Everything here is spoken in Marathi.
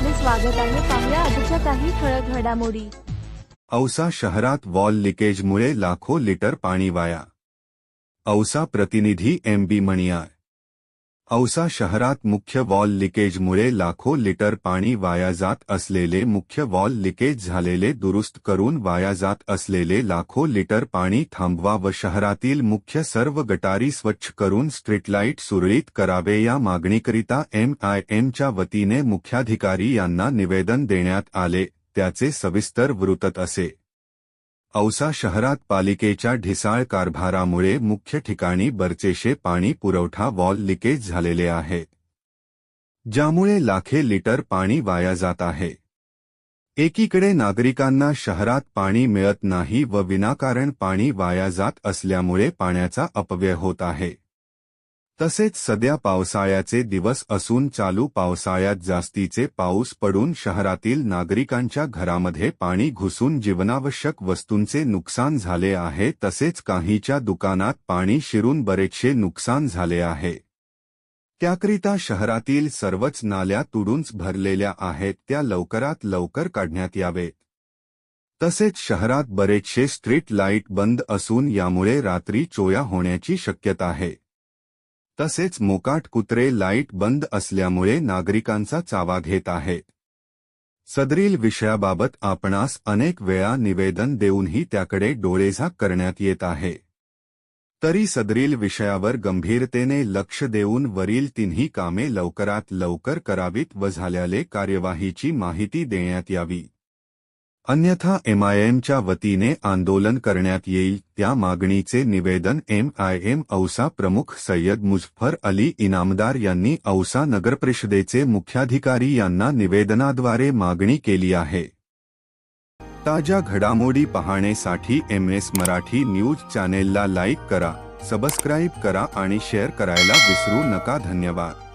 आपले स्वागत आहे पाहुया आजच्या काही ठळक घडामोडी. औसा शहरात वॉल लिकेजमुळे लाखो लिटर पाणी वाया. औसा प्रतिनिधी एम बी मणियार. औसा शहरात मुख्य वॉल लिकेजमुळे लाखो लिटर पाणी वाया जात असलेले मुख्य वॉल लिकेज झालेले दुरुस्त करून वाया जात असलेले लाखो लिटर पाणी थांबवा व शहरातील मुख्य सर्व गटारी स्वच्छ करून स्ट्रीटलाईट सुरळीत करावे या मागणीकरिता एम आय एमच्या वतीने मुख्याधिकारी यांना निवेदन देण्यात आले त्याचे सविस्तर वृत्त असे. औसा शहरात पालिकेच्या ढिसाळ कारभारामुळे मुख्य ठिकाणी बरचेशे पाणी पुरवठा वॉल लिकेज झालेले आहे. ज्यामुळे लाखे लिटर पाणी वाया जात आहे. एकीकडे नागरिकांना शहरात पाणी मिळत नाही व विनाकारण पाणी वाया जात असल्यामुळे पाण्याचा अपव्यय होत आहे. तसेच सध्या पावसाळ्याचे दिवस असून चालू पावसाळ्यात जास्तीचे पाऊस पडून शहरातील नागरिकांच्या घरामध्ये पाणी घुसून जीवनावश्यक वस्तूंचे नुकसान झाले आहे तसेच काहीच्या दुकानात पाणी शिरून बरेचसे नुकसान झाले आहे. त्याकरिता शहरातील सर्वच नाल्या तुडूंच भरलेल्या आहेत त्या लवकरात लवकर काढण्यात यावेत. तसेच शहरात बरेचसे स्ट्रीट लाइट बंद असून यामुळे रात्री चोया होण्याची शक्यता आहे. तसेच मोकाट कुत्रे लाइट बंद असल्यामुळे नागरिकांचा चावा घेत आहेत सदरील विषयाबाबत आपणास अनेक वेळा निवेदन देऊनही त्याकडे डोळेझाक करण्यात येत आहे. तरी सदरील विषयावर गंभीरतेने लक्ष देऊन वरील तिन्ही कामे लवकरात लवकर करावीत व झाल्याले कार्यवाहीची माहिती देण्यात यावी. अन्यथा एमआयएमच्या वतीने आंदोलन करण्यात येईल त्या मागणीचे निवेदन एमआयएम औसा प्रमुख सय्यद मुझफर अली इनामदार यांनी औसा नगरपरिषदेचे मुख्याधिकारी यांना निवेदनाद्वारे मागणी केली आहे. ताज्या घडामोडी पाहण्यासाठी एम एस मराठी न्यूज चॅनेलला लाईक करा सबस्क्राईब करा आणि शेअर करायला विसरू नका. धन्यवाद.